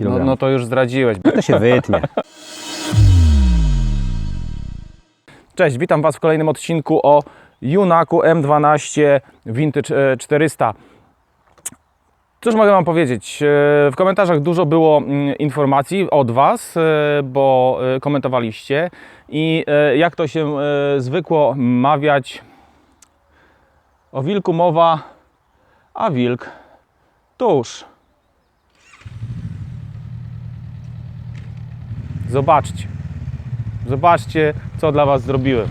No, no to już zdradziłeś. To się wytnie. Cześć, witam Was w kolejnym odcinku o Junaku M12 Vintage e, 400. Cóż mogę Wam powiedzieć? E, W komentarzach dużo było mm, informacji od Was, e, bo e, komentowaliście i e, jak to się e, zwykło mawiać, o wilku mowa, a wilk tuż. Zobaczcie. Zobaczcie, co dla Was zrobiłem.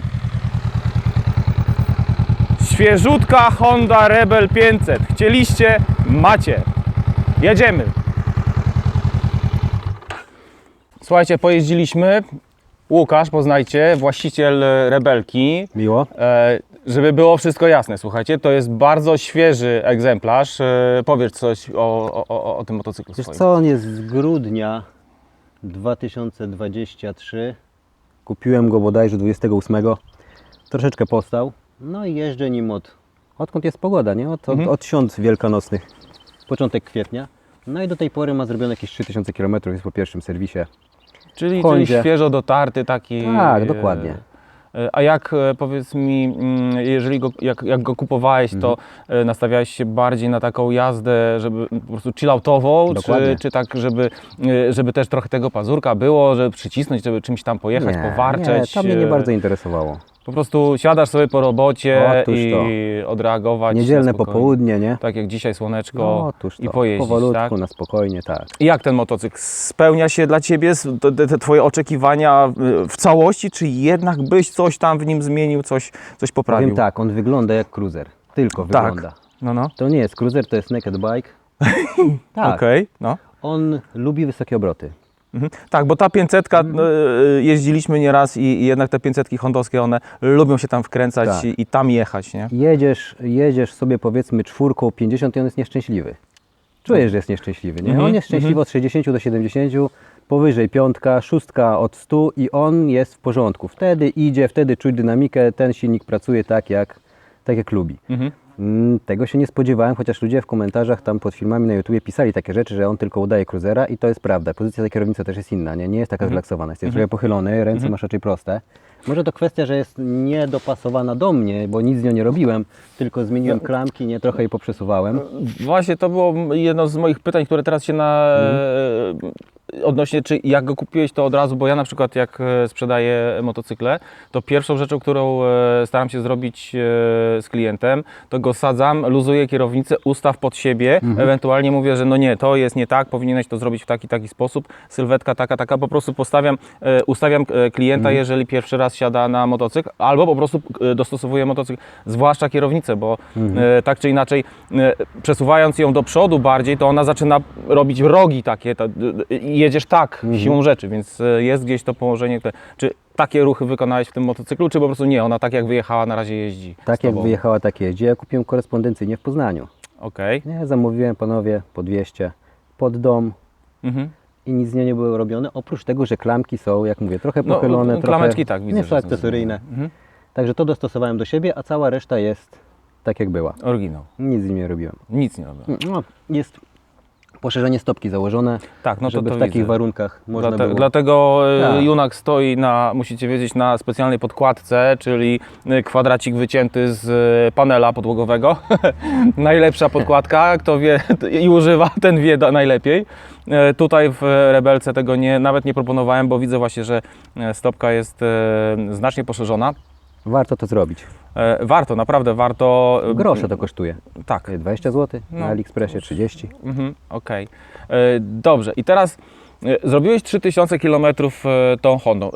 Świeżutka Honda Rebel 500. Chcieliście, macie. Jedziemy. Słuchajcie, pojeździliśmy. Łukasz, poznajcie, właściciel e, Rebelki. Miło. E, żeby było wszystko jasne, słuchajcie, to jest bardzo świeży egzemplarz. E, powiedz coś o, o, o, o tym motocyklu Wiesz swoim. co, on jest z grudnia 2023. Kupiłem go bodajże 28. Troszeczkę postał. No i jeżdżę nim od... Odkąd jest pogoda, nie? Od, od, Mhm. od świąt wielkanocnych. Początek kwietnia. No i do tej pory ma zrobione jakieś 3000 km, jest po pierwszym serwisie. Czyli, czyli Hondzie. świeżo dotarty taki. Tak, e, dokładnie. A jak e, powiedz mi, mm, jeżeli go, jak, jak go kupowałeś, to Mhm. e, nastawiałeś się bardziej na taką jazdę, żeby po prostu chilloutową, czy, czy tak, żeby, e, żeby też trochę tego pazurka było, żeby przycisnąć, żeby czymś tam pojechać, powarczeć? Nie, to mnie nie bardzo interesowało. Po prostu siadasz sobie po robocie Otóż i to. odreagować. na Niedzielne spokojnie. popołudnie, nie? Tak jak dzisiaj słoneczko No, otóż to. i pojeździć, Powolutku, tak? na spokojnie, tak. I Jak ten motocykl spełnia się dla Ciebie te, te, te Twoje oczekiwania y, w całości, czy jednak byś coś tam w nim zmienił, coś, coś poprawił? Powiem tak, on wygląda jak cruiser. Tylko Tak. wygląda. No, no. To nie jest cruiser, to jest naked bike. tak. Okej, no. On lubi wysokie obroty. Mhm. Tak, bo ta 500 Mhm. y, jeździliśmy nieraz i, i jednak te 500 hondowskie, one lubią się tam wkręcać Tak. i, i tam jechać, nie? Jedziesz, jedziesz sobie powiedzmy czwórką 50 i on jest nieszczęśliwy. Czujesz, że jest nieszczęśliwy, nie? Mhm, On jest szczęśliwy od 60 do 70, powyżej piątka, szóstka od 100 i on jest w porządku. Wtedy idzie, wtedy czuć dynamikę, ten silnik pracuje tak jak, tak jak lubi. Mhm. Mm, Tego się nie spodziewałem, chociaż ludzie w komentarzach tam pod filmami na YouTubie pisali takie rzeczy, że on tylko udaje cruzera i to jest prawda. Pozycja za kierownicą też jest inna, nie, nie jest taka zrelaksowana. Jest trochę pochylony, ręce masz raczej proste. Może to kwestia, że jest niedopasowana do mnie, bo nic z nią nie robiłem, tylko zmieniłem klamki, nie trochę je poprzesuwałem. Właśnie to było jedno z moich pytań, które teraz się na... Odnośnie, czy jak go kupiłeś, to od razu, bo ja na przykład jak e, sprzedaję motocykle, to pierwszą rzeczą, którą e, staram się zrobić e, z klientem, to go sadzam, luzuję kierownicę, ustaw pod siebie, Mhm. ewentualnie mówię, że no nie, to jest nie tak, powinieneś to zrobić w taki, taki sposób, sylwetka taka, taka, po prostu postawiam, ustawiam klienta, Mhm. jeżeli pierwszy raz siada na motocykl, albo po prostu dostosowuję motocykl, zwłaszcza kierownicę, bo Mhm. tak czy inaczej, przesuwając ją do przodu bardziej, to ona zaczyna robić rogi takie, ta, i jedziesz tak Mhm. siłą rzeczy, więc e, jest gdzieś to położenie. Które, czy takie ruchy wykonałeś w tym motocyklu, czy po prostu nie, ona tak jak wyjechała na razie jeździ? Tak jak wyjechała, tak jeździ. Ja kupiłem korespondencyjnie w Poznaniu. Okej. Nie, zamówiłem panowie po 200 pod dom Mhm. i nic z nią nie było robione, oprócz tego, że klamki są, jak mówię, trochę No, pochylone, no, trochę klameczki tak, widzę, nie są akcesoryjne. Mhm. Także to dostosowałem do siebie, a cała reszta jest tak jak była. Oryginał. Nic z nim nie robiłem. Nic nie robię. No, jest poszerzenie stopki założone, Tak, no to żeby to w takich widzę. warunkach można Dlate, było. Dlatego e, Tak. Junak stoi na, musicie wiedzieć, na specjalnej podkładce, czyli e, kwadracik wycięty z e, panela podłogowego. Najlepsza podkładka, kto wie i używa, ten wie najlepiej. Tutaj w Rebelce tego nie, nawet nie proponowałem, bo widzę właśnie, że stopka jest znacznie poszerzona. Warto to zrobić. E, Warto, naprawdę warto. e, Grosze to kosztuje. Tak, 20 zł, No. na AliExpressie 30. Mhm, Okej. E, Dobrze, i teraz e, zrobiłeś 3000 km tą Hondą.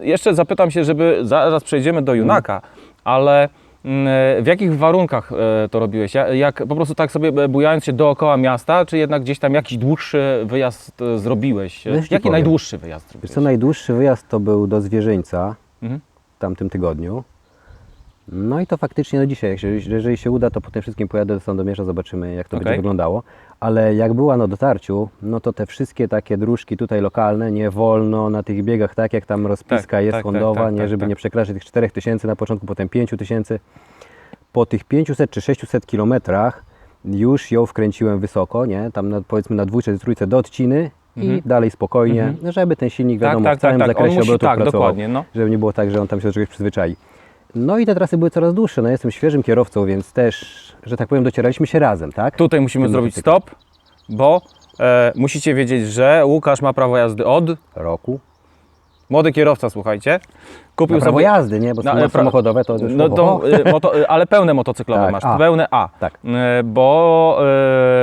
E, Jeszcze zapytam się, żeby zaraz przejdziemy do Junaka, ale mm, e, w jakich warunkach e, to robiłeś? Ja- Jak po prostu tak sobie e, bujając się dookoła miasta, czy jednak gdzieś tam jakiś dłuższy wyjazd e, zrobiłeś? E, Wiesz, ci Jaki powiem. najdłuższy wyjazd Wiesz zrobiłeś? co, najdłuższy wyjazd to był do Zwierzyńca Mhm. w tamtym tygodniu. No i to faktycznie do dzisiaj, jeżeli, jeżeli się uda, to po tym wszystkim pojadę do Sandomierza, zobaczymy jak to Okej. będzie wyglądało. Ale jak była na dotarciu, no to te wszystkie takie dróżki tutaj lokalne, nie wolno na tych biegach, tak jak tam rozpiska Tak, jest tak, tak, hondowa, tak, nie, tak, żeby tak. nie przekraczać tych 4000 na początku, potem 5000. Po tych 500 czy 600 kilometrach już ją wkręciłem wysoko, nie, tam na, powiedzmy na dwójce, trójce do odciny i dalej spokojnie, żeby ten silnik Tak, wiadomo tak, w całym tak, tak. Zakresie musi, obrotów tak, pracował, dokładnie, no. żeby nie było tak, że on tam się do czegoś przyzwyczai. No i te trasy były coraz dłuższe, no jestem świeżym kierowcą, więc też, że tak powiem, docieraliśmy się razem, tak? Tutaj musimy Tym zrobić motocyklem. stop, bo e, musicie wiedzieć, że Łukasz ma prawo jazdy od. Roku. Młody kierowca, słuchajcie. Kupił Na prawo sobie. jazdy, nie? Bo No, ale pra- samochodowe to już No to, y, moto, y, ale pełne motocyklowe Tak, masz, A. pełne A. Tak. Y, Bo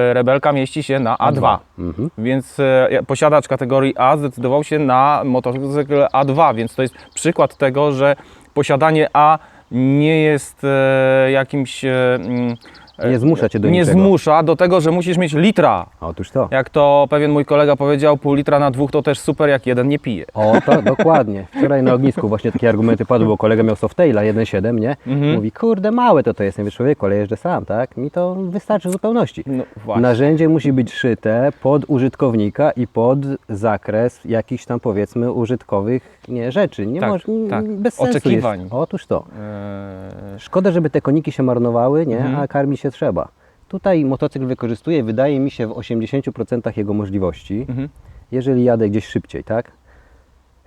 y, Rebelka mieści się na A2. Mhm. Więc y, posiadacz kategorii A zdecydował się na motocykl A2, więc to jest przykład tego, że posiadanie A nie jest e, jakimś. e, mm, e, Nie zmusza cię do Nie niczego. zmusza do tego, że musisz mieć litra. Otóż to. Jak to pewien mój kolega powiedział, pół litra na dwóch to też super, jak jeden nie pije. O, to dokładnie. Wczoraj na ognisku właśnie takie argumenty padły, bo kolega miał Softaila 1.7, nie? Mhm. Mówi, kurde, małe to to jest. Ja mówię, człowieku, ale jeżdżę sam, tak? Mi to wystarczy w zupełności. No właśnie. Narzędzie musi być szyte pod użytkownika i pod zakres jakichś tam powiedzmy użytkowych nie, rzeczy. Nie Tak, może, tak. bez sensu Oczekiwań. Jest. Otóż to. E, Szkoda, żeby te koniki się marnowały, nie? Mhm. a karmi się trzeba. Tutaj motocykl wykorzystuje, wydaje mi się, w 80% jego możliwości, mhm. jeżeli jadę gdzieś szybciej, tak?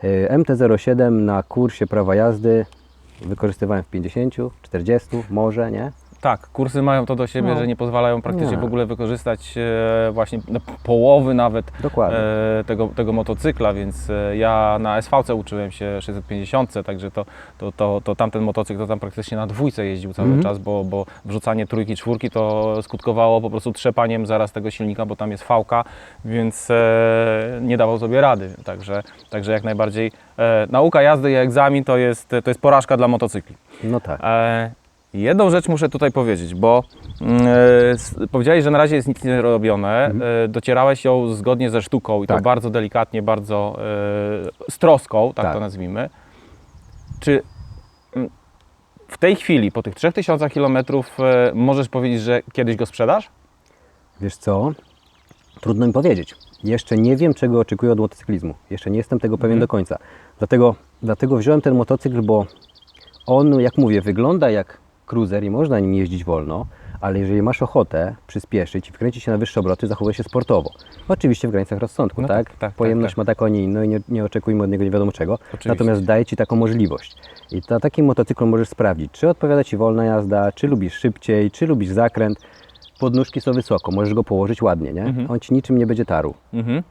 Y, MT-07 na kursie prawa jazdy wykorzystywałem w 50, 40, może, nie? Tak, kursy mają to do siebie, No. że nie pozwalają praktycznie Nie. w ogóle wykorzystać e, właśnie no, połowy nawet e, tego, tego motocykla, więc e, ja na SVC uczyłem się 650, także to, to, to, to tamten motocykl to tam praktycznie na dwójce jeździł cały Mhm. czas, bo, bo wrzucanie trójki, czwórki to skutkowało po prostu trzepaniem zaraz tego silnika, bo tam jest fałka, więc e, nie dawał sobie rady. Także, także jak najbardziej e, nauka jazdy i egzamin to jest, to jest porażka dla motocykli. No tak. E, jedną rzecz muszę tutaj powiedzieć, bo s- powiedziałeś, że na razie jest nic nie robione. E, docierałeś ją zgodnie ze sztuką i to Mhm. Tak. bardzo delikatnie, bardzo e, z troską, tak, Tak. to nazwijmy. Czy mm, w tej chwili, po tych 3000 km, e, możesz powiedzieć, że kiedyś go sprzedasz? Wiesz co? Trudno mi powiedzieć. Jeszcze nie wiem, czego oczekuję od motocyklizmu. Jeszcze nie jestem tego pewien do końca. Dlatego, dlatego wziąłem ten motocykl, bo on, jak mówię, wygląda jak cruiser i można nim jeździć wolno, ale jeżeli masz ochotę przyspieszyć i wkręcić się na wyższe obroty, zachowuje się sportowo. Oczywiście w granicach rozsądku, No tak? tak, tak, Pojemność tak, ma taką, a nie inną i nie, nie oczekujmy od niego nie wiadomo czego. Oczywiście. Natomiast daje Ci taką możliwość. I na takim motocyklu możesz sprawdzić, czy odpowiada Ci wolna jazda, czy lubisz szybciej, czy lubisz zakręt. Podnóżki są wysoko, możesz go położyć ładnie, nie? Mhm. On Ci niczym nie będzie tarł. Mhm.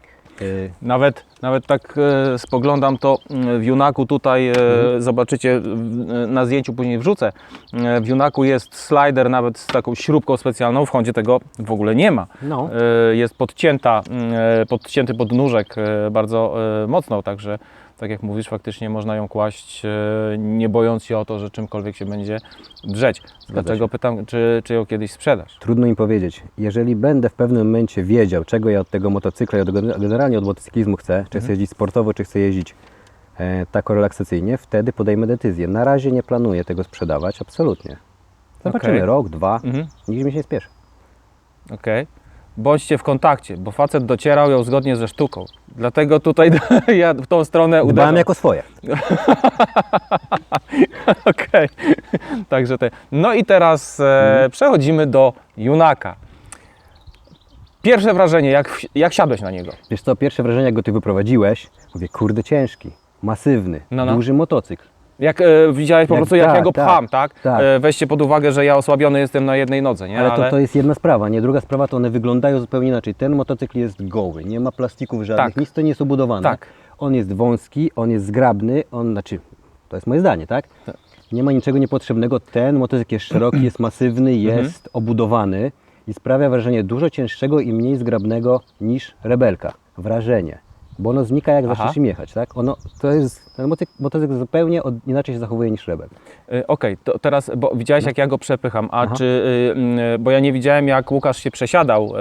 Yy, Nawet, nawet tak e, spoglądam to mm, w Junaku tutaj, e, zobaczycie na zdjęciu, później wrzucę. W Junaku jest slider nawet z taką śrubką specjalną, w Hondzie tego w ogóle nie ma. No. Jest podcięta, podcięty podnóżek bardzo mocno, także tak jak mówisz, faktycznie można ją kłaść, e, nie bojąc się o to, że czymkolwiek się będzie drzeć. Dlatego pytam, czy, czy ją kiedyś sprzedasz? Trudno im powiedzieć. Jeżeli będę w pewnym momencie wiedział, czego ja od tego motocykla i od, generalnie od motocyklizmu chcę, czy chcę jeździć sportowo, czy chcę jeździć e, tak relaksacyjnie, wtedy podejmę decyzję. Na razie nie planuję tego sprzedawać, absolutnie. Zobaczymy, Okej. rok, dwa, Mhm. nikt mi się nie spieszy. Okej. Bądźcie w kontakcie, bo facet docierał ją zgodnie ze sztuką. Dlatego tutaj ja w tą stronę Dbałem uderzam. jako swoje. Okej. Także te. No i teraz e, przechodzimy do Junaka. Pierwsze wrażenie, jak, jak siadłeś na niego? Wiesz co, pierwsze wrażenie, jak go ty wyprowadziłeś, mówię, kurde, ciężki, masywny, No, no. duży motocykl. Jak e, widziałeś po Jak- prostu, jak tak, ja go tak, pcham, tak? tak. E, weźcie pod uwagę, że ja osłabiony jestem na jednej nodze, nie? Ale to, to jest jedna sprawa, nie? Druga sprawa to one wyglądają zupełnie inaczej. Ten motocykl jest goły, nie ma plastików żadnych, Tak. nic to nie jest obudowane. Tak. On jest wąski, on jest zgrabny, on, znaczy, to jest moje zdanie, tak? Nie ma niczego niepotrzebnego. Ten motocykl jest szeroki, jest masywny, Mhm. jest obudowany i sprawia wrażenie dużo cięższego i mniej zgrabnego niż Rebelka. Wrażenie. Bo ono znika jak Aha. zaczniesz im jechać, tak? Ono, to jest, ten motocykl, motocykl zupełnie od, inaczej się zachowuje niż Rebel. Y, Okej, to teraz, bo widziałeś jak ja go przepycham, a No. Aha. czy, y, mm, bo ja nie widziałem jak Łukasz się przesiadał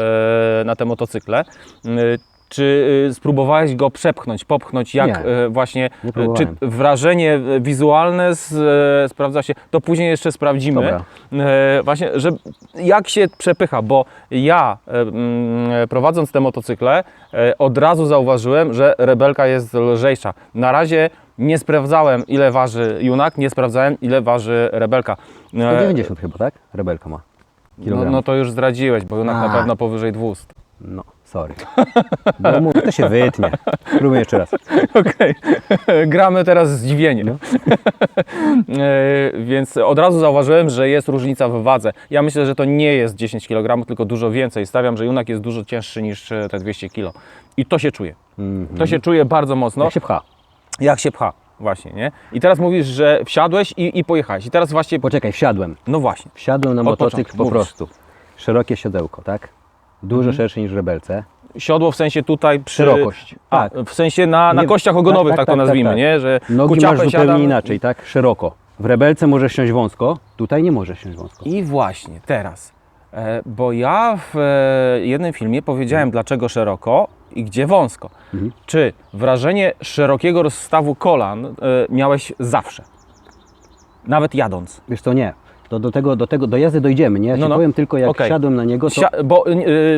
na te motocykle, Y, czy y, spróbowałeś go przepchnąć, popchnąć, jak Nie. e, właśnie, Nie e, czy wrażenie wizualne z, sprawdza się, to później jeszcze sprawdzimy, Dobra. Właśnie, że jak się przepycha, bo ja mm, prowadząc te motocykle od razu zauważyłem, że Rebelka jest lżejsza. Na razie nie sprawdzałem ile waży Junak, nie sprawdzałem ile waży Rebelka. E, 190 chyba, tak? Rebelka ma. no, no to już zdradziłeś, bo Junak na A. pewno powyżej 200. No, Sorry. Mówię, to się wytnie. Spróbuję jeszcze raz. Okej, gramy teraz zdziwienie. No. E, Więc od razu zauważyłem, że jest różnica w wadze. Ja myślę, że to nie jest 10 kg, tylko dużo więcej. Stawiam, że junak jest dużo cięższy niż e, te 200 kg. I to się czuje. To się czuje bardzo mocno. Jak się pcha. Jak się pcha. Właśnie, nie? I teraz mówisz, że wsiadłeś i, i pojechałeś. I teraz właśnie, Poczekaj, wsiadłem. no właśnie. Wsiadłem na Od motocykl początku, po mówisz. prostu. Szerokie siodełko, tak? Dużo Mhm. szersze niż rebelce. Siodło w sensie tutaj przy... Szerokość, A, tak. w sensie na, na Nie- kościach ogonowych, tak, to nazwijmy, tak. nie? Że Nogi kuciapę masz zupełnie siadam- inaczej, tak? Szeroko. W rebelce możesz siąść wąsko, tutaj nie możesz siąść wąsko. I właśnie teraz, e, bo ja w e, jednym filmie powiedziałem, dlaczego szeroko i gdzie wąsko. Mhm. Czy wrażenie szerokiego rozstawu kolan e, miałeś zawsze? Nawet jadąc. Wiesz co, nie. To do tego, do tego, do jazdy dojdziemy, nie? Ja No, no. powiem tylko, jak Okej. siadłem na niego, to... Sia- bo, e,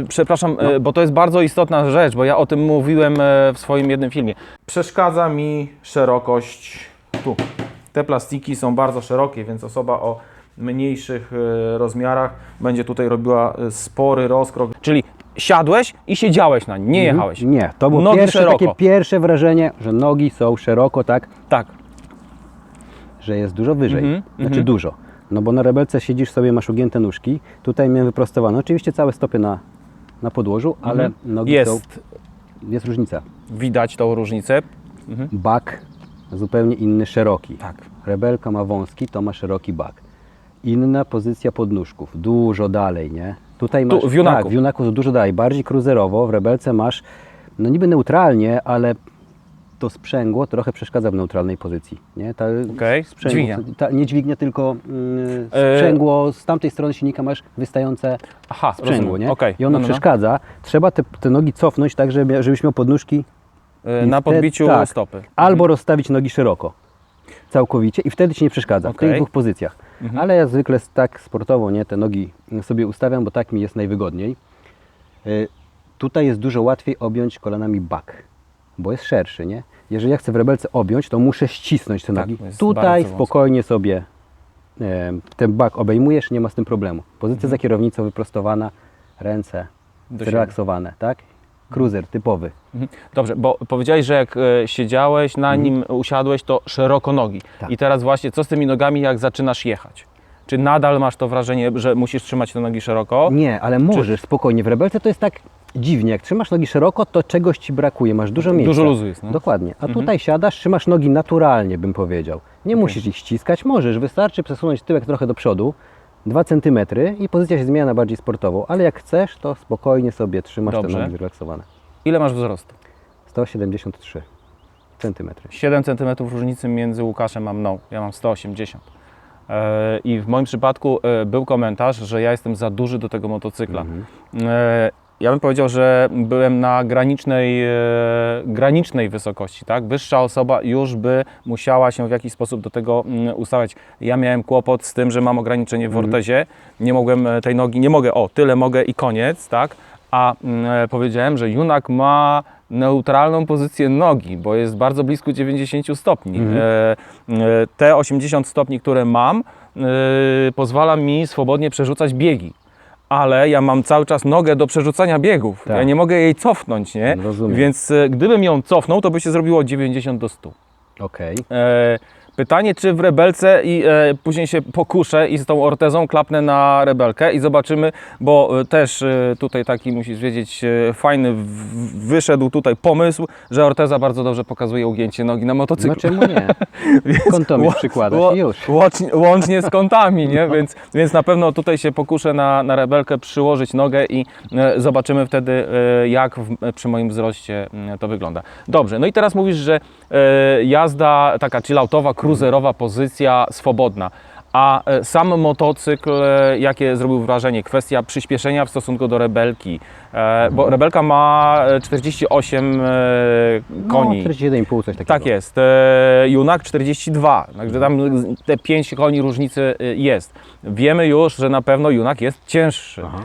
przepraszam, e, bo to jest bardzo istotna rzecz, bo ja o tym mówiłem e, w swoim jednym filmie. Przeszkadza mi szerokość tu. Te plastiki są bardzo szerokie, więc osoba o mniejszych e, rozmiarach będzie tutaj robiła e, spory rozkrok. Czyli siadłeś i siedziałeś na nim, nie Mhm. jechałeś. Nie, to było Nogi pierwsze, szeroko. takie pierwsze wrażenie, że nogi są szeroko, tak? Tak. Że jest dużo wyżej. Mhm, Znaczy mhm. dużo. No bo na rebelce siedzisz sobie, masz ugięte nóżki. Tutaj miałem wyprostowane. Oczywiście całe stopy na, na podłożu, ale nogi są... Mhm. Jest, Jest różnica. widać tą różnicę. Bak zupełnie inny, szeroki. Tak. Rebelka ma wąski, to ma szeroki bak. Inna pozycja podnóżków, dużo dalej, nie? Tutaj Tu, masz, w Junaku. Tak, w Junaku dużo dalej, bardziej cruiserowo, w Rebelce masz, no niby neutralnie, ale to sprzęgło trochę przeszkadza w neutralnej pozycji, nie? Ta Okej, sprzęgło- dźwignia. Ta, nie dźwignia, tylko mm, E, sprzęgło, z tamtej strony silnika masz wystające Aha, sprzęgło, rozumiem. nie? Okej. I ono No, no, no. przeszkadza. Trzeba te, te nogi cofnąć tak, żeby, żebyś miał podnóżki I Na podbiciu tak. stopy. albo rozstawić nogi szeroko, całkowicie i wtedy Ci nie przeszkadza, w Okej. tych dwóch pozycjach. Ale ja zwykle tak sportowo nie, te nogi sobie ustawiam, bo tak mi jest najwygodniej. Y, Tutaj jest dużo łatwiej objąć kolanami bak, bo jest szerszy, nie? Jeżeli ja chcę w rebelce objąć, to muszę ścisnąć te Tak, nogi. Tutaj bardzo wąsko. spokojnie sobie e, ten bak obejmujesz, nie ma z tym problemu. Pozycja Mhm. za kierownicą wyprostowana, ręce Do siebie. zrelaksowane, tak? Cruiser typowy. Mhm. Dobrze, bo powiedziałeś, że jak e, siedziałeś na nim, usiadłeś, to szeroko nogi. Mhm. Tak. I teraz właśnie, co z tymi nogami, jak zaczynasz jechać? Czy nadal masz to wrażenie, że musisz trzymać te nogi szeroko? Nie, ale możesz spokojnie. W rebelce to jest tak dziwnie. Jak trzymasz nogi szeroko, to czegoś ci brakuje, masz dużo miejsca. Dużo luzu jest, no. Dokładnie. A tutaj siadasz, trzymasz nogi naturalnie, bym powiedział. Nie musisz ich ściskać, możesz. Wystarczy przesunąć tyłek trochę do przodu, 2 cm i pozycja się zmienia na bardziej sportową. Ale jak chcesz, to spokojnie sobie trzymasz Dobrze. te nogi zrelaksowane. Ile masz wzrostu? 173 cm. 7 cm różnicy między Łukaszem a mną. Ja mam 180. E, I w moim przypadku e, był komentarz, że ja jestem za duży do tego motocykla. Mhm. Ja bym powiedział, że byłem na granicznej, e, granicznej wysokości, tak? Wyższa osoba już by musiała się w jakiś sposób do tego mm, ustawiać. Ja miałem kłopot z tym, że mam ograniczenie w ortezie, nie mogłem e, tej nogi, nie mogę, o, tyle mogę i koniec, tak? A mm, e, powiedziałem, że Junak ma neutralną pozycję nogi, bo jest bardzo blisko 90 stopni. E, te 80 stopni, które mam, pozwala mi swobodnie przerzucać biegi ale ja mam cały czas nogę do przerzucania biegów. Tak. Ja nie mogę jej cofnąć, nie? Rozumiem. Więc e, gdybym ją cofnął, to by się zrobiło 90 do 100. Okej. E, pytanie, czy w rebelce i e, później się pokuszę i z tą ortezą klapnę na rebelkę i zobaczymy, bo e, też e, tutaj taki musisz wiedzieć, e, fajny w, wyszedł tutaj pomysł, że orteza bardzo dobrze pokazuje ugięcie nogi na motocyklu. No czemu nie? Kątomi Ło- przykładasz ło- i już. Łącznie, łącznie z kątami, nie? Więc, więc na pewno tutaj się pokuszę na, na rebelkę przyłożyć nogę i e, zobaczymy wtedy, e, jak w, przy moim wzroście mm, to wygląda. Dobrze, no i teraz mówisz, że e, jazda taka chilloutowa, cruiserowa pozycja swobodna. A e, sam motocykl, e, jakie zrobił wrażenie? Kwestia przyspieszenia w stosunku do rebelki, e, bo rebelka ma e, 48 e, koni. No, 41,5 coś takiego. Tak jest. Junak 42. Także tam te 5 koni różnicy jest. Wiemy już, że na pewno Junak jest cięższy. Aha.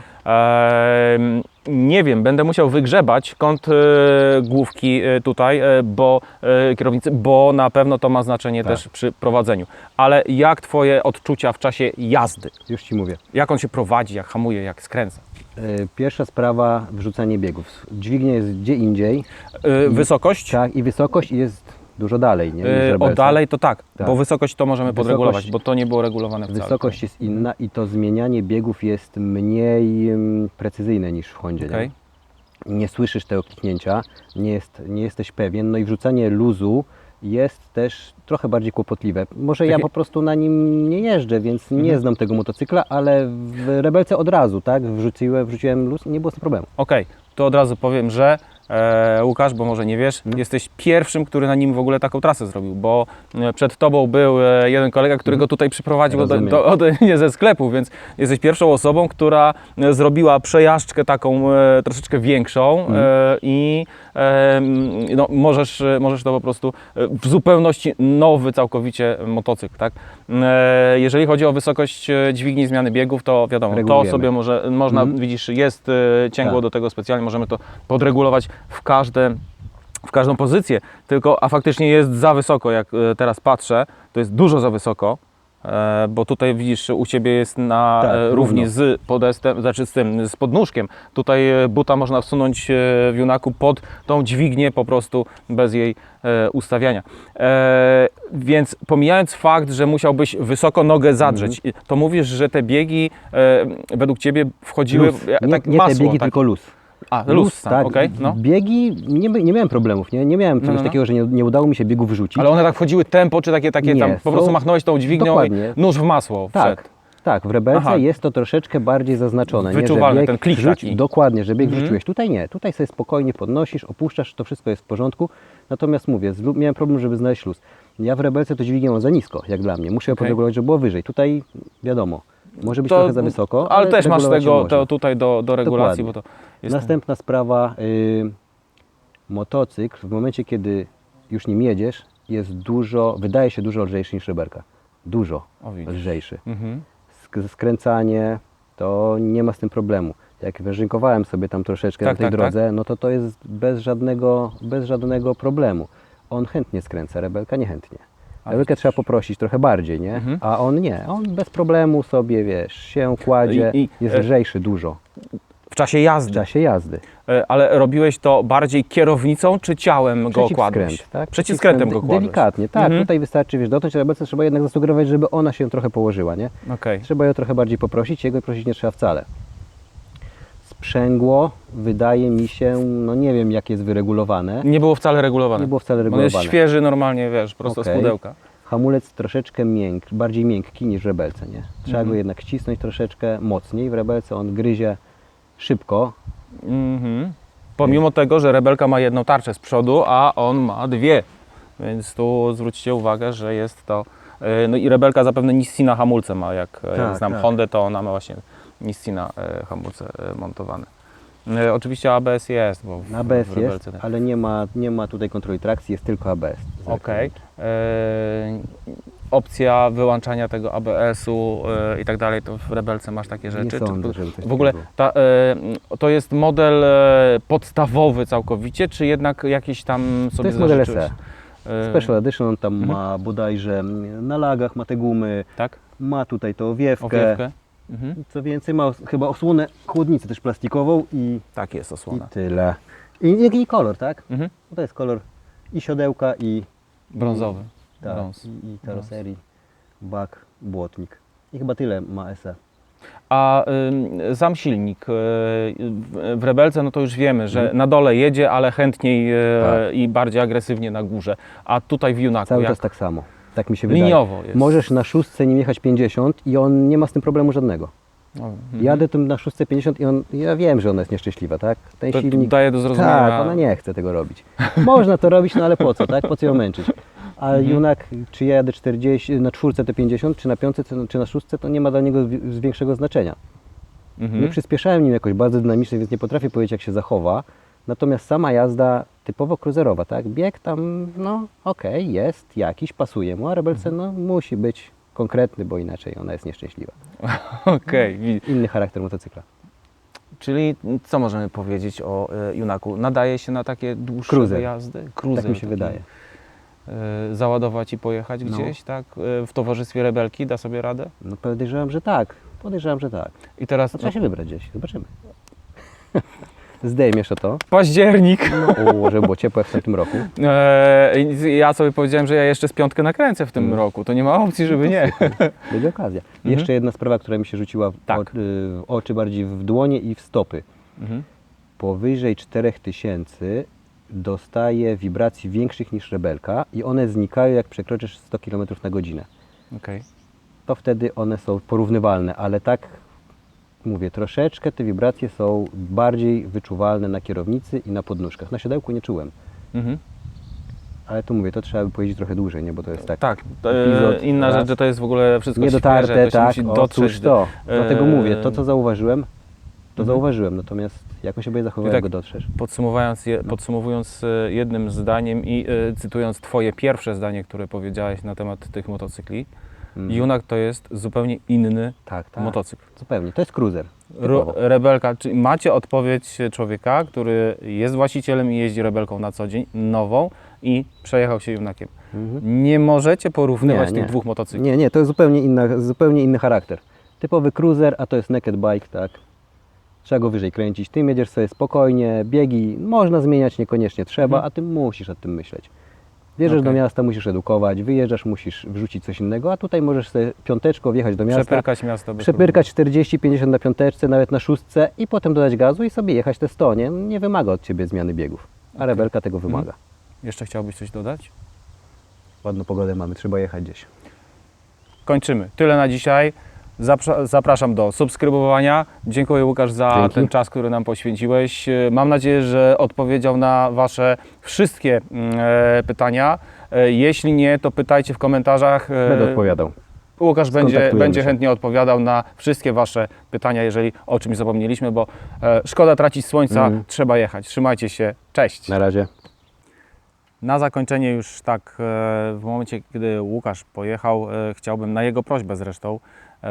Nie wiem, będę musiał wygrzebać kąt e, główki e, tutaj, e, bo e, kierownicy, bo na pewno to ma znaczenie Tak. też przy prowadzeniu. Ale jak Twoje odczucia w czasie jazdy? Już Ci mówię. Jak on się prowadzi, jak hamuje, jak skręca? Pierwsza sprawa, wrzucanie biegów. Dźwignia jest gdzie indziej, wysokość? tak, i wysokość jest dużo dalej, nie? niż E, o dalej to tak, Tak. bo wysokość to możemy Wysokość- podregulować, bo to nie było regulowane wcale. Wysokość jest inna i to zmienianie biegów jest mniej mm, precyzyjne niż w Hondzie. nie? Okej. nie słyszysz tego kliknięcia, nie, jest, nie jesteś pewien, no i wrzucanie luzu jest też trochę bardziej kłopotliwe. Może ja Takie- po prostu na nim nie jeżdżę, więc nie znam tego motocykla, ale w Rebelce od razu, tak, wrzuciłem, wrzuciłem luz i nie było z tym problemu. Okej, to od razu powiem, że e, Łukasz, bo może nie wiesz, Mhm. jesteś pierwszym, który na nim w ogóle taką trasę zrobił, bo e, przed tobą był e, jeden kolega, który go tutaj przyprowadził do, Mhm. Do, ode mnie ze sklepu, więc jesteś pierwszą osobą, która zrobiła przejażdżkę taką e, troszeczkę większą Mhm. e, i e, no, możesz, możesz to po prostu w zupełności nowy całkowicie motocykl, tak? E, jeżeli chodzi o wysokość dźwigni zmiany biegów, to wiadomo, to sobie może, można, Mhm. widzisz, jest cięgło Tak. do tego specjalnie, możemy to podregulować w każde w każdą pozycję, tylko a faktycznie jest za wysoko, jak e, teraz patrzę, to jest dużo za wysoko, e, bo tutaj widzisz, u Ciebie jest na Tak, e, równi równo. z podestem, znaczy z tym, z podnóżkiem. Tutaj e, buta można wsunąć e, w Junaku pod tą dźwignię po prostu bez jej e, ustawiania. E, więc pomijając fakt, że musiałbyś wysoko nogę zadrzeć, Mhm. to mówisz, że te biegi e, według Ciebie wchodziły Luz. w- Nie, tak nie masło, te biegi, tak? tylko luz. A, luz, sam, tak. okej, no. Biegi, nie, nie miałem problemów, nie, nie miałem czegoś No, no. takiego, że nie, nie udało mi się biegu wrzucić. Ale one tak wchodziły tempo, czy takie, takie Nie, tam, po są- prostu machnąłeś tą dźwignią Dokładnie. i nóż w masło Tak, wszedł. tak, w Rebelce Aha. jest to troszeczkę bardziej zaznaczone. Wyczuwalny nie, ten klik taki. Dokładnie, że bieg Mhm. wrzuciłeś. Tutaj nie, tutaj sobie spokojnie podnosisz, opuszczasz, to wszystko jest w porządku. Natomiast mówię, miałem problem, żeby znaleźć luz. Ja w Rebelce to dźwignię za nisko, jak dla mnie. Muszę ją Okej. podregulować, żeby było wyżej. Tutaj wiadomo, może być To- trochę za wysoko, Ale, też masz tego to tutaj do, do regulacji, Dokładnie. bo to jest... Następna sprawa, y, motocykl w momencie, kiedy już nim jedziesz, jest dużo, wydaje się dużo lżejszy niż Rebelka. Dużo O, lżejszy. Mhm. Sk- skręcanie, to nie ma z tym problemu. Jak wyżynkowałem sobie tam troszeczkę Tak, na tej tak, drodze, no to to jest bez żadnego, bez żadnego problemu. On chętnie skręca, rebelka niechętnie. Rebelkę trzeba poprosić trochę bardziej, nie? Mhm. A on nie. On bez problemu sobie, wiesz, się kładzie, I- i- jest e- lżejszy dużo W czasie w jazdy. czasie jazdy. E, Ale robiłeś to bardziej kierownicą, czy ciałem go kładłeś? Tak? Przeciwskrętem go kładłeś. Delikatnie, tak. Mhm. Tutaj wystarczy, wiesz, dotknąć rebelce, trzeba jednak zasugerować, żeby ona się trochę położyła, nie? Okej. Trzeba ją trochę bardziej poprosić, jego prosić nie trzeba wcale. Sprzęgło wydaje mi się, no nie wiem jak jest wyregulowane. Nie było wcale regulowane. Nie było wcale On jest regulowane. świeży normalnie, wiesz, prosto Okej. z pudełka. Hamulec troszeczkę miękki, bardziej miękki niż w rebelce, nie? Trzeba Mhm. go jednak ścisnąć troszeczkę mocniej. W rebelce on gryzie szybko. Mhm. Pomimo tego, że Rebelka ma jedną tarczę z przodu, a on ma dwie. Więc tu zwróćcie uwagę, że jest to... e, No i Rebelka zapewne Nissina hamulce ma, jak, jak Tak, znam tak. Hondę, to ona ma właśnie Nissina e, hamulce e, montowane. E, Oczywiście ABS jest, bo w, Na ABS w Rebelce jest, ale nie ma, nie ma tutaj kontroli trakcji, jest tylko ABS. Okej. E, Opcja wyłączania tego ABS-u e, i tak dalej, to w Rebelce masz takie rzeczy? Nie Czy sądzę, to- coś w ogóle ta, e, to jest model podstawowy całkowicie, czy jednak jakiś tam sobie To jest model? SE. Special Edition, on tam Mhm. ma bodajże na lagach, ma te gumy, Tak? ma tutaj tą owiewkę. Owiewkę? Mhm. Co więcej, ma os- chyba osłonę chłodnicy też plastikową i, Tak jest i osłona. tyle. I, i, I kolor, tak? Mhm. No To jest kolor i siodełka, i, Brązowy. tak, Brąz. i, i karoserii, bak, błotnik. I chyba tyle ma SE. A ym, sam silnik y, w- w Rebelce, no to już wiemy, że Mhm. na dole jedzie, ale chętniej e, Tak. i bardziej agresywnie na górze. A tutaj w Junaku Cały jak czas tak samo. Tak mi się wydaje. liniowo jest. Możesz na szóstce nim jechać 50 i on nie ma z tym problemu żadnego. No, mhm. Jadę tym na szóstce 50 i on, ja wiem, że ona jest nieszczęśliwa, tak? Ten To silnik daje do zrozumienia. Tak, ona nie chce tego robić. Można to robić, no ale po co, tak? Po co ją męczyć? A Mhm. Junak, czy ja jadę 40, na czwórce te 50, czy na piątce, czy na szóstce, to nie ma dla niego większego znaczenia. Mhm. Nie przyspieszałem nim jakoś bardzo dynamicznie, więc nie potrafię powiedzieć, jak się zachowa. Natomiast sama jazda typowo cruiserowa, tak? Bieg tam, no okej, jest jakiś, pasuje mu, a Rebelce, no musi być konkretny, bo inaczej ona jest nieszczęśliwa. Okej, wi- Inny charakter motocykla. Czyli co możemy powiedzieć o e, Junaku? Nadaje się na takie dłuższe Cruiser. wyjazdy? Cruiser Tak mi się taki, wydaje. e, Załadować i pojechać No. gdzieś, tak? E, W towarzystwie rebelki da sobie radę? No podejrzewam, że tak. Podejrzewam, że tak. I teraz No, trzeba się wybrać gdzieś. Zobaczymy. Zdejmę jeszcze to. październik. O, żeby było ciepło jak w tym roku. E, i ja sobie powiedziałem, że ja jeszcze z piątkę nakręcę w tym Mm. roku. To nie ma opcji, żeby nie. Będzie okazja. Jeszcze jedna sprawa, która mi się rzuciła w, Tak. o, y, w oczy, bardziej w dłonie i w stopy. Mhm. Powyżej 4000 dostaje wibracji większych niż rebelka i one znikają jak przekroczysz 100 km na godzinę. Okej. To wtedy one są porównywalne, ale tak mówię, troszeczkę te wibracje są bardziej wyczuwalne na kierownicy i na podnóżkach. Na siodełku nie czułem, Mhm. ale tu mówię, to trzeba by pojeździć trochę dłużej, nie? bo to jest tak. Tak, e, Epizod inna raz. rzecz, że to jest w ogóle wszystko Niedotarte, świeże, to się tak, musi dotrzeć cóż do- to. Dlatego e, mówię, to co zauważyłem, to Mhm. zauważyłem, natomiast jak on się będzie zachował, I jak tak- go dotrzesz. Podsumowując, je, podsumowując e, jednym zdaniem i e, cytując Twoje pierwsze zdanie, które powiedziałeś na temat tych motocykli, Mm. Junak to jest zupełnie inny Tak, tak. motocykl. Zupełnie, to jest cruiser. Ro, rebelka, czyli macie odpowiedź człowieka, który jest właścicielem i jeździ rebelką na co dzień, nową i przejechał się Junakiem. Mhm. Nie możecie porównywać Nie, tych nie. dwóch motocykli. Nie, nie, to jest zupełnie, inna, zupełnie inny charakter. Typowy cruiser, a to jest naked bike, tak. Trzeba go wyżej kręcić. Ty jedziesz sobie spokojnie, biegi można zmieniać, niekoniecznie trzeba, Mhm. a ty musisz o tym myśleć. Wjeżdżasz do Okej. miasta, musisz edukować, wyjeżdżasz, musisz wrzucić coś innego, a tutaj możesz sobie piąteczką wjechać do miasta, Przepyrkać miasto przepyrkać 40-50 na piąteczce, nawet na szóstce i potem dodać gazu i sobie jechać te 100, nie? Nie wymaga od Ciebie zmiany biegów, a rebelka tego Mhm. wymaga. problemu. Jeszcze chciałbyś coś dodać? Ładną pogodę mamy, trzeba jechać gdzieś. Kończymy. Tyle na dzisiaj. Zapra- Zapraszam do subskrybowania. Dziękuję Łukasz za Dzięki. ten czas, który nam poświęciłeś. E, Mam nadzieję, że odpowiedział na Wasze wszystkie mm, e, pytania. E, Jeśli nie, to pytajcie w komentarzach. Będę odpowiadał. Łukasz będzie, będzie chętnie odpowiadał na wszystkie Wasze pytania, jeżeli o czymś zapomnieliśmy, bo szkoda tracić słońca, Mhm. trzeba jechać. Trzymajcie się. Cześć. Na razie. Na zakończenie już tak w momencie, kiedy Łukasz pojechał, chciałbym na jego prośbę zresztą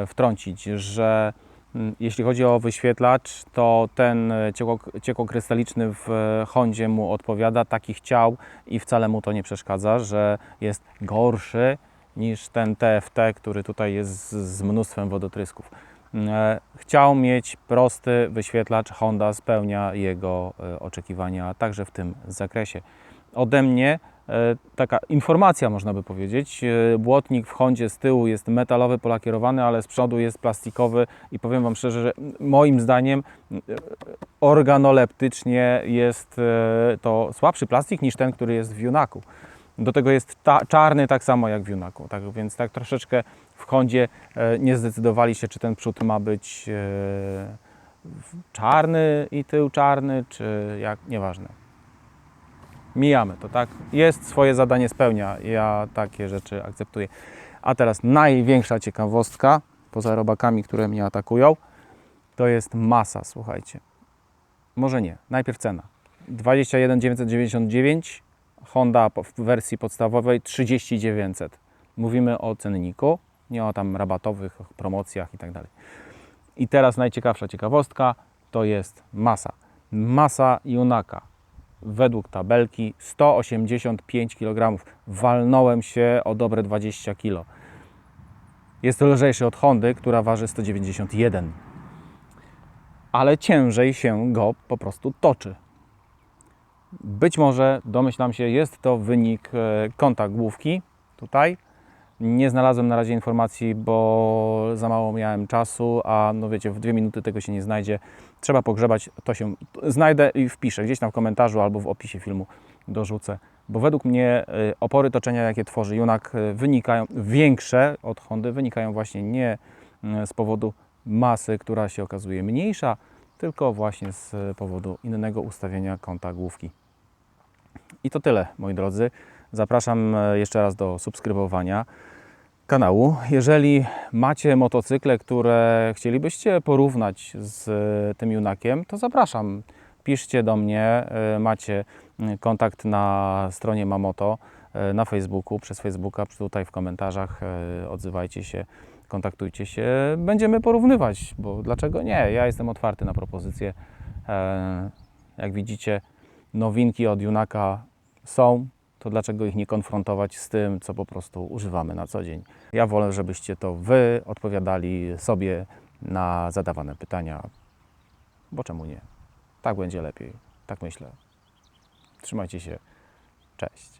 wtrącić, że mm, jeśli chodzi o wyświetlacz, to ten e, ciekło- ciekłokrystaliczny w e, Hondzie mu odpowiada, taki chciał i wcale mu to nie przeszkadza, że jest gorszy niż ten TFT, który tutaj jest z, mnóstwem wodotrysków. E, Chciał mieć prosty wyświetlacz, Honda spełnia jego e, oczekiwania także w tym zakresie ode mnie e, taka informacja, można by powiedzieć. E, Błotnik w Hondzie z tyłu jest metalowy, polakierowany, ale z przodu jest plastikowy i powiem Wam szczerze, że moim zdaniem e, organoleptycznie jest e, to słabszy plastik niż ten, który jest w Junaku. Do tego jest czarny tak samo jak w Junaku, tak więc tak troszeczkę w Hondzie e, nie zdecydowali się, czy ten przód ma być e, czarny i tył czarny, czy jak, nieważne mijamy to, tak? Jest, swoje zadanie spełnia. Ja takie rzeczy akceptuję. A teraz największa ciekawostka, poza robakami, które mnie atakują, to jest masa, słuchajcie. Może nie, najpierw cena. 21 999, Honda w wersji podstawowej 3900. Mówimy o cenniku, nie o tam rabatowych promocjach i tak dalej. I teraz najciekawsza ciekawostka to jest masa. Masa Junaka według tabelki 185 kg. Walnąłem się o dobre 20 kg. Jest to lżejszy od Hondy, która waży 191. Ale ciężej się go po prostu toczy. Być może, domyślam się, jest to wynik e, kąta główki tutaj. Nie znalazłem na razie informacji, bo za mało miałem czasu, a no wiecie, w dwie minuty tego się nie znajdzie. Trzeba pogrzebać, to się znajdę i wpiszę gdzieś tam w komentarzu albo w opisie filmu dorzucę. Bo według mnie y, opory toczenia, jakie tworzy Junak, y, wynikają, większe od Hondy, wynikają właśnie nie y, z powodu masy, która się okazuje mniejsza, tylko właśnie z powodu innego ustawienia kąta główki. I to tyle, moi drodzy. Zapraszam jeszcze raz do subskrybowania kanału. Jeżeli macie motocykle, które chcielibyście porównać z e, tym Junakiem, to zapraszam. Piszcie do mnie, e, macie mm, kontakt na stronie Mamoto, e, na Facebooku, przez Facebooka, tutaj w komentarzach odzywajcie się. kontaktujcie się, będziemy porównywać, bo dlaczego nie? Ja jestem otwarty na propozycje. Jak widzicie, nowinki od Junaka są, to dlaczego ich nie konfrontować z tym, co po prostu używamy na co dzień? Ja wolę, żebyście to Wy odpowiadali sobie na zadawane pytania, bo czemu nie? Tak będzie lepiej, tak myślę. Trzymajcie się, cześć.